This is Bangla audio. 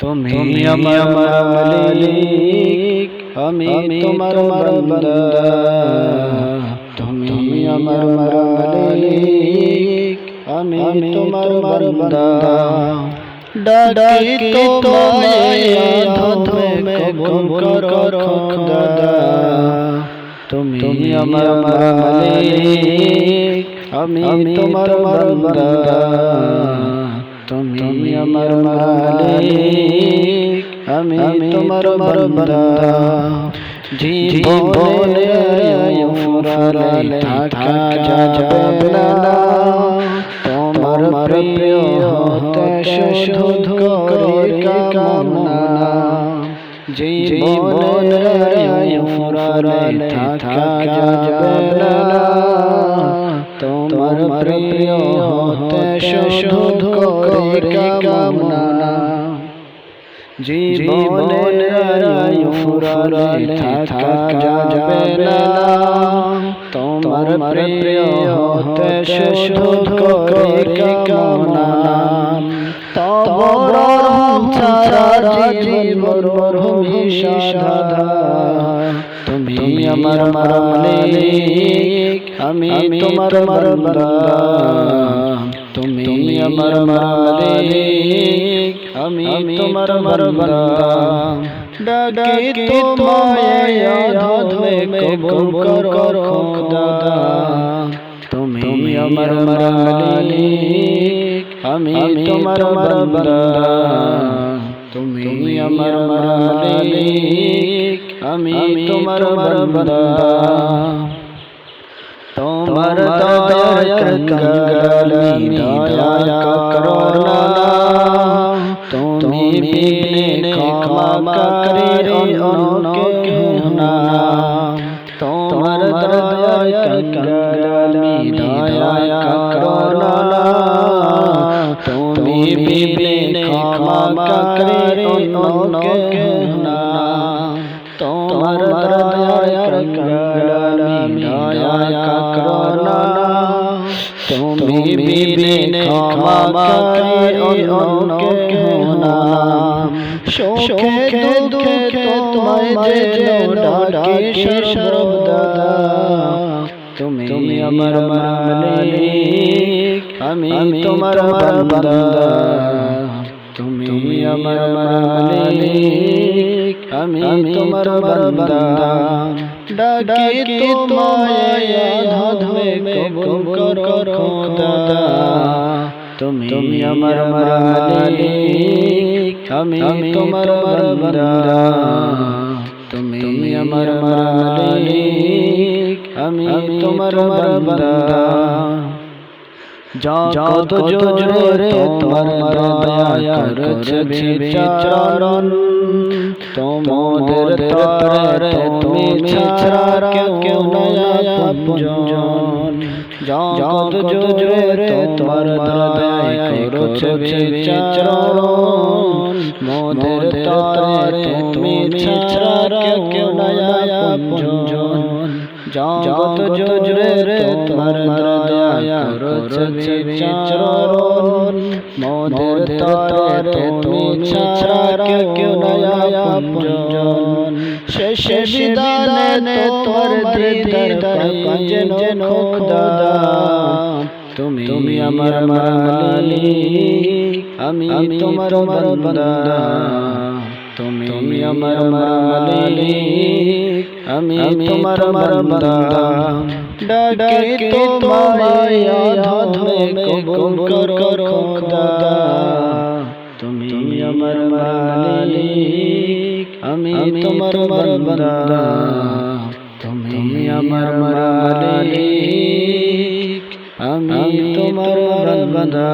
তুমি আমার মালিক আমি তোমার বান্দা তুমি আমার মালিক আমি তোমার বান্দা ডাকি তোমায় ধমে কবুল করো খোদা তুমি আমার মালিক আমি তোমার বান্দা তুমি আমার মালিক আমি তোমার বান্দা। জীবনে ফুরালে থাকা যাবে না। তোমার প্রিয় হতে শুধু করে কামনা। জীবনে ফুরালে থাকা যাবে না। তোমার প্রিয় হতে শুধু করে কামনা। জীবনে ফুরালে থাকা যাবে না। তোমার প্রিয় হতে শুধু করে কামনা। জীবন ভূমি সাধা। তুমি আমার মালিক। আমি তোমার বান্দা। তুমি আমার মালিক। আমি তোমার বান্দা। ডাকি তোমায় ধমে কবুল করো খোদা। তুমি আমার মালিক। আমি তোমার বান্দা। তুমি আমার মালিক। আমি তোমার বান্দা। তোমার দয়ার কঙ্গালি দয়া করো না তুমি বিনে ক্ষমা করে অন্য কেউ না তোমার দয়ার কঙ্গালি দয়া করো না তুমি বিনে ক্ষমা করে অন্য না তোমার দয়ার কঙ্গালি দয়া করো না তুমি বিনে ক্ষমা অন্য কেউ না সুখে দুঃখে তোমায় যেন ডাকি সর্বদা। তুমি তুমি আমার মালিক আমি তোমার বান্দা। তুমি আমার মালিক। আমি তোমার বান্দা। ডাকি তোমায় কবুল করো খোদা। তুমি তুমি আমার মালিক। আমি তোমার বান্দা। তুমি আমার মালিক। আমি তোমার বান্দা। যত জোরে তোমার দয়া করছে বিচারণ। তোমাদের তরে তুমি ছাড়া কেউ নয়া আপনজন যত জোরে তোমার দয়া করছে বিচারণ। মোদের তরে তুমি ছাড়া কেউ নয়া আপনজন জগত জোরে তোমার দয়া করছে বিচারণ মোদের তরে তুমি ছাড়া কেউ নয়া আপনজন শেষে বিদানে তোর দিদার যেন খোদা। তুমি তুমি আমার মালিক আমি তোমার বান্দা তুমি আমার মালিক আমি তোমার বান্দা ডাকি তোমায় ধমে কবুল করো খোদা। তুমি তুমি আমার মালিক আমি তোমার বান্দা তুমি আমার মালিক আমি তোমার বান্দা